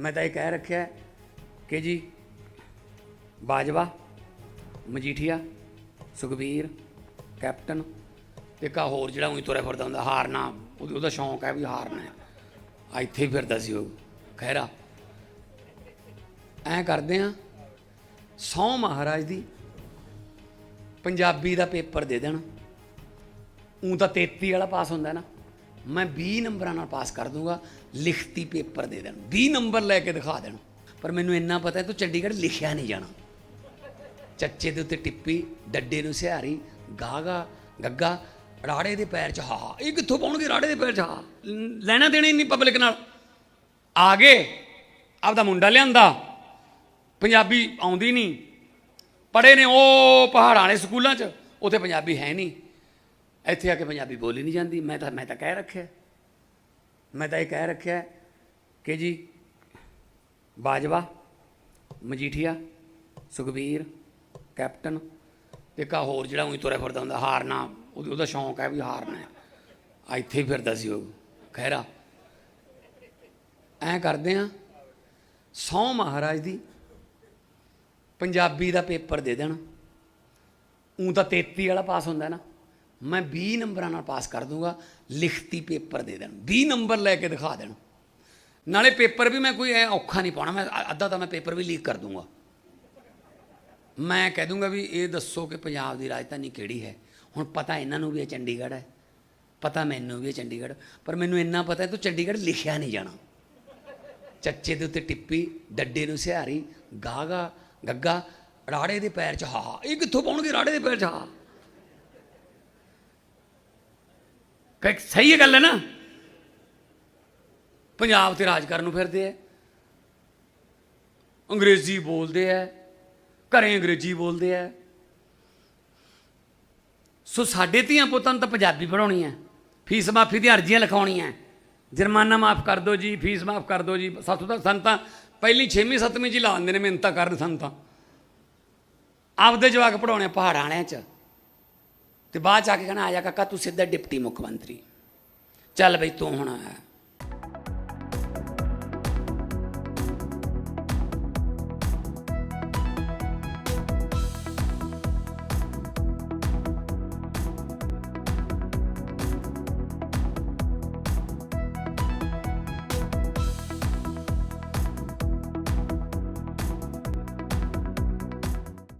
ਮੈਂ ਤਾਂ ਇਹ ਕਹਿ ਰੱਖਿਆ ਕਿ ਜੀ ਬਾਜਵਾ, ਮਜੀਠੀਆ, ਸੁਖਬੀਰ, ਕੈਪਟਨ ਤੇ ਕਾ ਹੋਰ ਜਿਹੜਾ ਉਹੀ ਤੁਰਿਆ ਫਿਰਦਾ ਹੁੰਦਾ, ਹਾਰਨਾ, ਉਹਦਾ ਉਹਦਾ ਸ਼ੌਂਕ ਹੈ ਵੀ ਹਾਰਨਾ ਹੈ। ਆ ਇੱਥੇ ਹੀ ਫਿਰਦਾ ਸੀ ਉਹ। ਖਹਿਰਾ। ਐਂ ਕਰਦੇ ਆ ਸੌ ਮਹਾਰਾਜ ਦੀ ਪੰਜਾਬੀ ਦਾ ਪੇਪਰ ਦੇ ਦੇਣ। ਉਂ ਤਾਂ 33 ਵਾਲਾ ਪਾਸ ਹੁੰਦਾ ਨਾ। ਮੈਂ 20 ਨੰਬਰਾਂ ਨਾਲ ਪਾਸ ਕਰ ਦੂੰਗਾ, ਲਿਖਤੀ ਪੇਪਰ ਦੇ ਦੇਣ। 20 ਨੰਬਰ ਲੈ ਕੇ ਦਿਖਾ ਦੇਣ। ਪਰ ਮੈਨੂੰ ਇੰਨਾ ਪਤਾ ਹੈ, ਤੂੰ ਚੰਡੀਗੜ੍ਹ ਲਿਖਿਆ ਨਹੀਂ ਜਾਣਾ। ਚੱਚੇ ਦੇ ਉੱਤੇ ਟਿੱਪੀ, ਡੱਡੇ ਨੂੰ ਸਿਹਾਰੀ ਗਾਗਾ ਗੱਗਾ, ਰਾੜੇ ਦੇ ਪੈਰ 'ਚ ਹਾ ਇਹ ਕਿੱਥੋਂ ਪਾਉਣਗੇ ਰਾੜੇ ਦੇ ਪੈਰ 'ਚ ਹਾ ਲੈਣਾ ਦੇਣਾ ਹੀ ਨਹੀਂ ਪਬਲਿਕ ਨਾਲ। ਆ ਗਏ ਆਪਦਾ ਮੁੰਡਾ ਲਿਆਂਦਾ। ਪੰਜਾਬੀ ਆਉਂਦੀ ਨਹੀਂ। ਪੜੇ ਨੇ ਉਹ ਪਹਾੜਾਂ ਵਾਲੇ ਸਕੂਲਾਂ 'ਚ, ਉੱਥੇ ਪੰਜਾਬੀ ਹੈ ਨਹੀਂ। ਇੱਥੇ ਆ ਕੇ ਪੰਜਾਬੀ ਬੋਲੀ ਨਹੀਂ ਜਾਂਦੀ। ਮੈਂ ਤਾਂ ਮੈਂ ਤਾਂ ਕਹਿ ਰੱਖਿਆ। ਮੈਂ ਤਾਂ ਇਹ ਕਹਿ ਰੱਖਿਆ ਕਿ ਜੀ, ਬਾਜਵਾ, ਮਜੀਠੀਆ, ਸੁਖਬੀਰ, ਕੈਪਟਨ ਤੇ ਕਾ ਹੋਰ ਜਿਹੜਾ ਉਹੀ ਤੁਰਿਆ ਫਿਰਦਾ ਹੁੰਦਾ, ਹਾਰਨਾ। ਉਹਦਾ ਉਹਦਾ ਸ਼ੌਂਕ ਹੈ ਵੀ ਹਾਰਨਾ ਆ ਇੱਥੇ ਹੀ ਫਿਰਦਾ ਸੀ ਉਹ। ਖਹਿਰਾ ਐਂ ਕਰਦੇ ਆ, ਸੌ ਮਹਾਰਾਜ ਦੀ ਪੰਜਾਬੀ ਦਾ ਪੇਪਰ ਦੇ ਦੇਣ। ਉਂ ਤਾਂ 33 ਵਾਲਾ ਪਾਸ ਹੁੰਦਾ ਨਾ। ਮੈਂ 20 ਨੰਬਰਾਂ ਨਾਲ ਪਾਸ ਕਰ ਦੂੰਗਾ, ਲਿਖਤੀ ਪੇਪਰ ਦੇ ਦੇਣ। 20 ਨੰਬਰ ਲੈ ਕੇ ਦਿਖਾ ਦੇਣ। ਨਾਲੇ ਪੇਪਰ ਵੀ ਮੈਂ ਕੋਈ ਐ ਔਖਾ ਨਹੀਂ ਪਾਉਣਾ, ਮੈਂ ਅੱਧਾ ਤਾਂ ਮੈਂ ਪੇਪਰ ਵੀ ਲੀਕ ਕਰ ਦੂੰਗਾ। ਮੈਂ ਕਹਿ ਦੂੰਗਾ ਵੀ ਇਹ ਦੱਸੋ ਕਿ ਪੰਜਾਬ ਦੀ ਰਾਜਧਾਨੀ ਕਿਹੜੀ ਹੈ? ਹੁਣ ਪਤਾ ਇਹਨਾਂ ਨੂੰ ਵੀ ਇਹ ਚੰਡੀਗੜ੍ਹ ਹੈ। ਪਤਾ ਮੈਨੂੰ ਵੀ ਇਹ ਚੰਡੀਗੜ੍ਹ। ਪਰ ਮੈਨੂੰ ਇੰਨਾ ਪਤਾ ਹੈ, ਤੂੰ ਚੰਡੀਗੜ੍ਹ ਲਿਖਿਆ ਨਹੀਂ ਜਾਣਾ। ਚੱਚੇ ਦੇ ਉੱਤੇ ਟਿੱਪੀ, ਡੱਡੇ ਨੂੰ ਸਿਹਾਰੀ ਗਾਗਾ ਗੱਗਾ, ਰਾੜੇ ਦੇ ਪੈਰ 'ਚ ਹਾ ਇਹ ਕਿੱਥੋਂ ਪਾਉਣਗੇ ਰਾੜੇ ਦੇ ਪੈਰ 'ਚ ਹਾ ਕਿ ਸਹੀ ਹੈ ਗੱਲ ਹੈ ਨਾ। ਪੰਜਾਬ ਤੇ ਰਾਜ ਕਰਨ ਨੂੰ ਫਿਰਦੇ ਐ ਅੰਗਰੇਜ਼ੀ ਬੋਲਦੇ ਐ ਘਰੇ ਅੰਗਰੇਜ਼ੀ ਬੋਲਦੇ ਐ ਸੋ ਸਾਡੇ ਧੀਆਂ ਪੁੱਤਾਂ ਨੂੰ ਤਾਂ ਪੰਜਾਬੀ ਪੜਾਉਣੀ ਐ ਫੀਸ ਮਾਫੀ ਦੀਆਂ ਅਰਜ਼ੀਆਂ ਲਿਖਾਉਣੀਆਂ ਜੁਰਮਾਨਾ ਮਾਫ ਕਰ ਦਿਓ ਜੀ, ਫੀਸ ਮਾਫ ਕਰ ਦਿਓ ਜੀ। ਸਾਥੋਂ ਤਾਂ ਸੰਤਾਂ ਪਹਿਲੀ 6ਵੀਂ 7ਵੀਂ ਚ ਹੀ ਲਾ ਨੇ ਮਿਹਨਤਾਂ ਕਰਨ ਸੰਤਾਂ। ਆਪਦੇ ਜਵਾਕ ਪੜਾਉਣੇ ਪਹਾੜਾਂ ਵਾਲਿਆਂ ਚ। ਤੇ ਬਾਅਦ ਚ ਆ ਕੇ ਕਹਿਣਾ ਆਇਆ ਕਾਕਾ, ਤੂੰ ਸਿੱਧਾ ਡਿਪਟੀ ਮੁੱਖ ਮੰਤਰੀ। ਚੱਲ ਬਈ ਤੂੰ ਹੁਣ